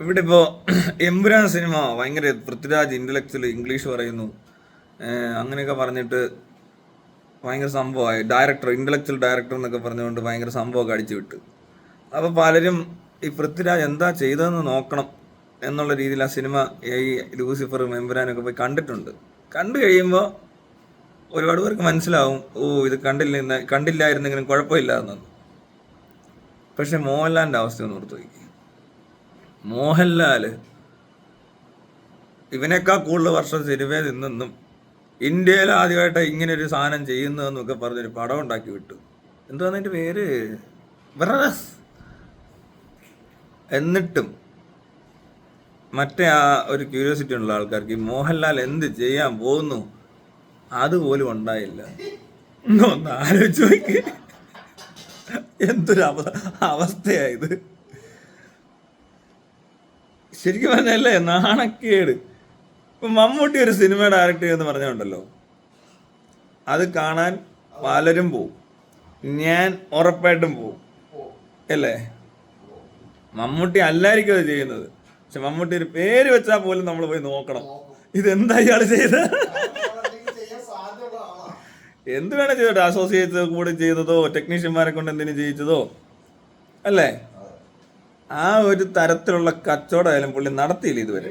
ഇവിടെ ഇപ്പോൾ എമ്പുരാൻ സിനിമ ഭയങ്കര പൃഥ്വിരാജ് ഇന്റലക്ച്വൽ ഇംഗ്ലീഷ് പറയുന്നു. അങ്ങനെയൊക്കെ പറഞ്ഞിട്ട് ഭയങ്കര സംഭവമായി. ഡയറക്ടർ ഇന്റലക്ച്വൽ ഡയറക്ടർ എന്നൊക്കെ പറഞ്ഞുകൊണ്ട് ഭയങ്കര സംഭവമൊക്കെ അടിച്ചു വിട്ടു. അപ്പോൾ പലരും ഈ പൃഥ്വിരാജ് എന്താ ചെയ്തതെന്ന് നോക്കണം എന്നുള്ള രീതിയിൽ ആ സിനിമ ഈ ലൂസിഫർ മെമ്പുരാനൊക്കെ പോയി കണ്ടിട്ടുണ്ട്. കണ്ടു കഴിയുമ്പോൾ ഒരുപാട് പേർക്ക് മനസ്സിലാവും ഓ ഇത് കണ്ടില്ല കണ്ടില്ലായിരുന്നെങ്കിലും കുഴപ്പമില്ല എന്നത് പക്ഷെ മോഹൻലാലിന്റെ അവസ്ഥ ഒന്ന് ഓർത്ത് നോക്കി മോഹൻലാൽ ഇവനേക്കാൾ കൂടുതൽ വർഷം സിനിമയിൽ നിന്നെന്നും ഇന്ത്യയിൽ ആദ്യമായിട്ട് ഇങ്ങനെ ഒരു സാധനം ചെയ്യുന്നതെന്നൊക്കെ പറഞ്ഞൊരു പടം ഉണ്ടാക്കി വിട്ടു. എന്താണ് അതിന്റെ പേര്? ബ്രസ് എന്നിട്ടും മറ്റേ ആ ഒരു ക്യൂരിയോസിറ്റി ഉള്ള ആൾക്കാർക്ക് ഈ മോഹൻലാൽ എന്ത് ചെയ്യാൻ പോകുന്നു അതുപോലും ഉണ്ടായില്ല. ഒന്ന് ആലോചിച്ച് നോക്കി. എന്തൊരു അവ അവസ്ഥയായത് ശരിക്കും പറഞ്ഞല്ലേ നാണക്കേട്. ഇപ്പൊ മമ്മൂട്ടി ഒരു സിനിമ ഡയറക്ട് ചെയ്യുമെന്ന് പറഞ്ഞുണ്ടല്ലോ അത് കാണാൻ പലരും പോവും. ഞാൻ ഉറപ്പായിട്ടും പോവും. അല്ലേ? മമ്മൂട്ടി അല്ലായിരിക്കും അത് ചെയ്യുന്നത്. പക്ഷെ മമ്മൂട്ടി ഒരു പേര് വെച്ചാൽ പോലും നമ്മൾ പോയി നോക്കണം. ഇതെന്താ ഇയാൾ ചെയ്ത് എന്ത് വേണം ചെയ്തോട്ടെ? അസോസിയേറ്റ്സ് കൂടെ ചെയ്തതോ ടെക്നീഷ്യന്മാരെ കൊണ്ട് എന്തിനു ചെയ്യിച്ചതോ? അല്ലേ? ആ ഒരു തരത്തിലുള്ള കച്ചവടമായാലും പുള്ളി നടത്തിയില്ല ഇതുവരെ.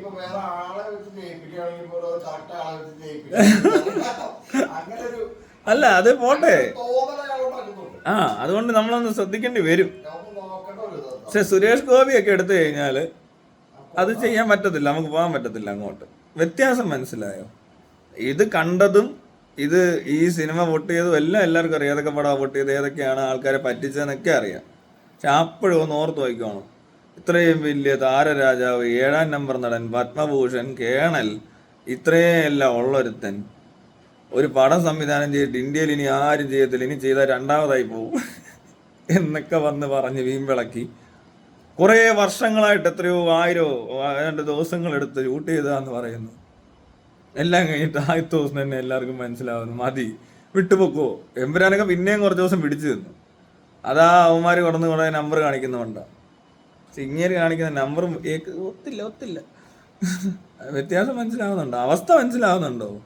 അല്ല അത് പോട്ടെ. ആ അതുകൊണ്ട് നമ്മളൊന്ന് ശ്രദ്ധിക്കേണ്ടി വരും. പക്ഷെ സുരേഷ് ഗോപിയൊക്കെ എടുത്തു കഴിഞ്ഞാൽ അത് ചെയ്യാൻ പറ്റത്തില്ല നമുക്ക് പോകാൻ പറ്റത്തില്ല അങ്ങോട്ട്. വ്യത്യാസം മനസ്സിലായോ? ഇത് കണ്ടതും ഇത് ഈ സിനിമ വോട്ട് ചെയ്തതും എല്ലാം എല്ലാവർക്കും അറിയാം. ഏതൊക്കെ പടം വോട്ട് ചെയ്ത് ഏതൊക്കെയാണ് ആൾക്കാരെ പറ്റിച്ചതെന്നൊക്കെ അറിയാം. പക്ഷെ അപ്പോഴും ഒന്ന് ഓർത്ത് വയ്ക്കണം ഇത്രയും വലിയ താരരാജാവ് ഏഴാം നമ്പർ നടൻ പത്മഭൂഷൺ കേണൽ ഇത്രയും എല്ലാം ഉള്ളൊരുത്തൻ. ഒരു പടം സംവിധാനം ചെയ്തിട്ട് ഇന്ത്യയിൽ ഇനി ആരും ചെയ്യത്തില്ല. ഇനി ചെയ്താൽ രണ്ടാമതായി പോകും എന്നൊക്കെ വന്ന് പറഞ്ഞ് വീമ്പിളക്കി കുറേ വർഷങ്ങളായിട്ട് എത്രയോ ആയിരോ രണ്ട് ദിവസങ്ങൾ എടുത്ത് ഷൂട്ട് ചെയ്തതാന്ന് പറയുന്നു. എല്ലാം കഴിഞ്ഞിട്ട് ആദ്യത്തെ ദിവസം തന്നെ എല്ലാവർക്കും മനസ്സിലാവുന്നു. മതി. വിട്ടുപൊക്കോ. എമ്പുരാനൊക്കെ പിന്നെയും കുറച്ച് ദിവസം പിടിച്ചു നിന്നു. അതാ അവന്മാർ കടന്നു കുറേ നമ്പർ കാണിക്കുന്നുണ്ടാ ഇങ്ങനെ കാണിക്കുന്ന നമ്പറും ഒത്തില്ല ഒത്തില്ല. വ്യത്യാസം മനസ്സിലാവുന്നുണ്ടോ? അവസ്ഥ മനസ്സിലാവുന്നുണ്ടോ?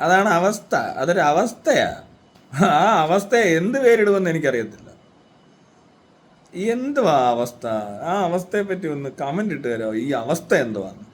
അതാണ് അവസ്ഥ. അതൊരു അവസ്ഥയാ. ആ അവസ്ഥയെ എന്ത് പേരിടുമെന്ന് എനിക്കറിയത്തില്ല. എന്തുവാ അവസ്ഥ? ആ അവസ്ഥയെ പറ്റി ഒന്ന് കമന്റ് ഇട്ട് തരാമോ? ഈ അവസ്ഥ എന്തുവാന്ന്?